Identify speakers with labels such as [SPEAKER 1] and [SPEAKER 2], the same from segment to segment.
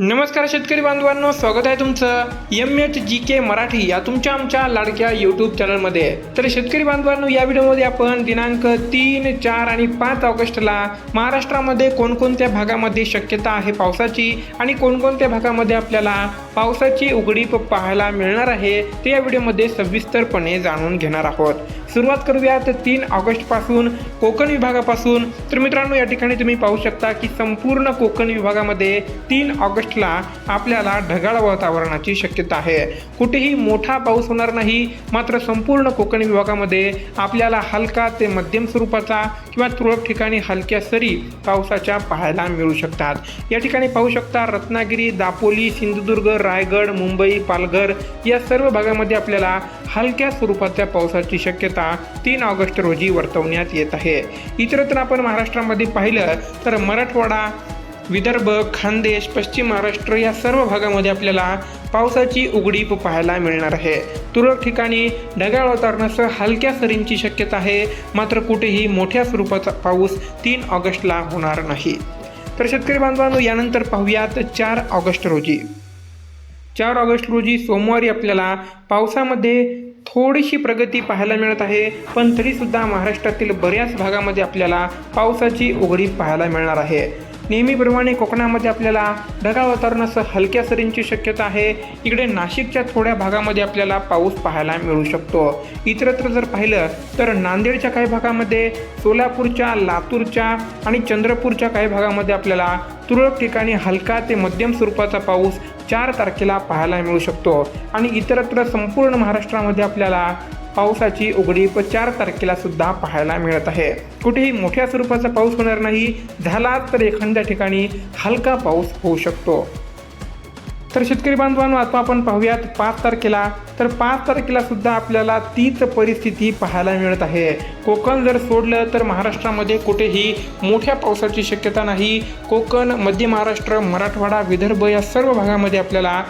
[SPEAKER 1] नमस्कार शेतकरी बांधवांनो स्वागत आहे तुमचं M H G K Marathi या तुमच्या आमच्या लाडक्या यूट्यूब चॅनलमध्ये तर शेतकरी बांधवांनो या व्हिडिओमध्ये आपण दिनांक तीन चार आणि पाच ऑगस्टला महाराष्ट्रामध्ये कोणकोणत्या भागामध्ये शक्यता आहे पावसाची आणि कोणकोणत्या भागामध्ये आपल्याला पावसाची उघडीप पाहायला मिळणार आहे ते या व्हिडिओमध्ये सविस्तरपणे जाणून घेणार आहोत. सुरुवात करूयात तीन ऑगस्टपासून कोकण विभागापासून. तर मित्रांनो या ठिकाणी तुम्ही पाहू शकता की संपूर्ण कोकण विभागामध्ये तीन ऑगस्टला आपल्याला ढगाळ वातावरणाची शक्यता आहे. कुठेही मोठा पाऊस होणार नाही मात्र संपूर्ण कोकण विभागामध्ये आपल्याला हलका ते मध्यम स्वरूपाचा किंवा तुरळक ठिकाणी हलक्या सरी पावसाच्या पाहायला मिळू शकतात. या ठिकाणी पाहू शकता रत्नागिरी दापोली सिंधुदुर्ग रायगड मुंबई पालघर या सर्व भागामध्ये आपल्याला हलक्या स्वरूपाच्या पावसाची शक्यता तीन ऑगस्ट रोजी वर्तवण्यात येत आहे. इतरत्र आपण महाराष्ट्रामध्ये पाहिलं तर मराठवाडा विदर्भ खानदेश पश्चिम महाराष्ट्र या सर्व भागामध्ये आपल्याला पावसाची उघडीप पाहायला मिळणार आहे. तुरळक ठिकाणी ढगाळ वातावरणासह हलक्या सरींची शक्यता आहे. मात्र कुठेही मोठ्या स्वरूपाचा पाऊस तीन ऑगस्टला होणार नाही. तर शेतकरी बांधवांनो यानंतर पाहूयात चार ऑगस्ट रोजी. चार ऑगस्ट रोजी सोमवारी आपल्याला पावसामध्ये थोडीशी प्रगती पाहायला मिळत आहे पण तरीसुद्धा महाराष्ट्रातील बऱ्याच भागामध्ये आपल्याला पावसाची उघडी पाहायला मिळणार आहे. नेहमीप्रमाणे कोकणामध्ये आपल्याला ढगाळ वातावरणासह हलक्या सरींची शक्यता आहे. इकडे नाशिकच्या थोड्या भागामध्ये आपल्याला पाऊस पाहायला मिळू शकतो. इतरत्र जर पाहिलं तर नांदेडच्या काही भागामध्ये सोलापूरच्या लातूरच्या आणि चंद्रपूरच्या काही भागामध्ये आपल्याला तुरळक ठिकाणी हलका ते मध्यम स्वरूपाचा पाऊस चार तारखेला पाहायला मिळू शकतो. आणि इतरत्र संपूर्ण महाराष्ट्रामध्ये आपल्याला पावसाची उघडीप चार तारखेला सुद्धा पाहायला मिळत आहे. कुठेही मोठ्या स्वरूपाचा पाऊस होणार नाही. झाला तर एखाद्या ठिकाणी हलका पाऊस होऊ शकतो. तर शेतकरी बांधवांनो आता आपण पाहूयात पाच तारखेला. तर पाच तारखेला सुद्धा आपल्याला तीच परिस्थिती पाहायला मिळत आहे. कोकण जर सोडलं तर महाराष्ट्रामध्ये कुठेही मोठ्या पावसाची शक्यता नाही. कोकण मध्य महाराष्ट्र मराठवाडा विदर्भ या सर्व भागामध्ये आपल्याला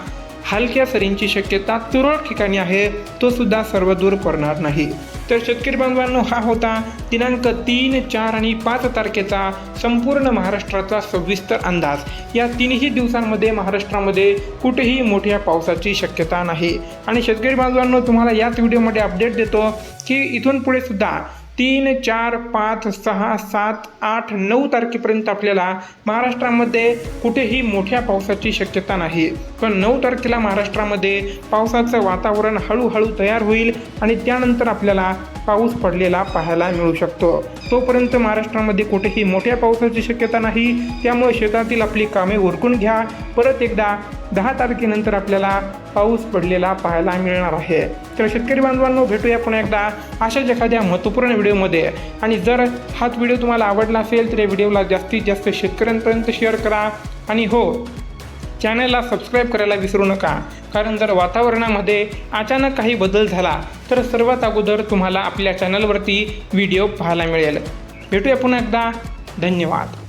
[SPEAKER 1] हलक्या सरींची शक्यता तुरळक ठिकाणी आहे तो सुद्धा सर्व दूर पडणार नाही. तर शेतकरी बांधवांनो हा होता दिनांक तीन चार आणि पाच तारखेचा संपूर्ण महाराष्ट्राचा सविस्तर अंदाज. या तिन्ही दिवसांमध्ये महाराष्ट्रामध्ये कुठेही मोठ्या पावसाची शक्यता नाही. आणि शेतकरी बांधवांनो तुम्हाला याच व्हिडिओमध्ये अपडेट देतो की इथून पुढे सुद्धा तीन चार पाच सहा सात आठ नऊ तारखेपर्यंत आपल्याला महाराष्ट्रामध्ये कुठेही मोठ्या पावसाची शक्यता नाही. पण नऊ तारखेला महाराष्ट्रामध्ये पावसाचं वातावरण हळूहळू तयार होईल आणि त्यानंतर आपल्याला पाऊस पडलेला पाहायला मिळू शकतो. तोपर्यंत महाराष्ट्रामध्ये कुठेही मोठ्या पावसाची शक्यता नाही. त्यामुळे शेतातील आपली कामे उरकून घ्या. परत एकदा दहा तारखेनंतर आपल्याला पाऊस पडलेला पाहायला मिळणार आहे. तर शेतकरी बांधवांनो भेटूया पुन्हा एकदा अशाच एखाद्या महत्त्वपूर्ण व्हिडिओमध्ये. आणि जर हाच व्हिडिओ तुम्हाला आवडला असेल तर या व्हिडिओला जास्तीत जास्त शेतकऱ्यांपर्यंत शेअर करा. आणि हो चॅनलला सबस्क्राईब करायला विसरू नका. कारण जर वातावरणामध्ये अचानक काही बदल झाला तर सर्वात अगोदर तुम्हाला आपल्या चॅनलवरती व्हिडिओ पाहायला मिळेल. भेटूया पुन्हा एकदा. धन्यवाद.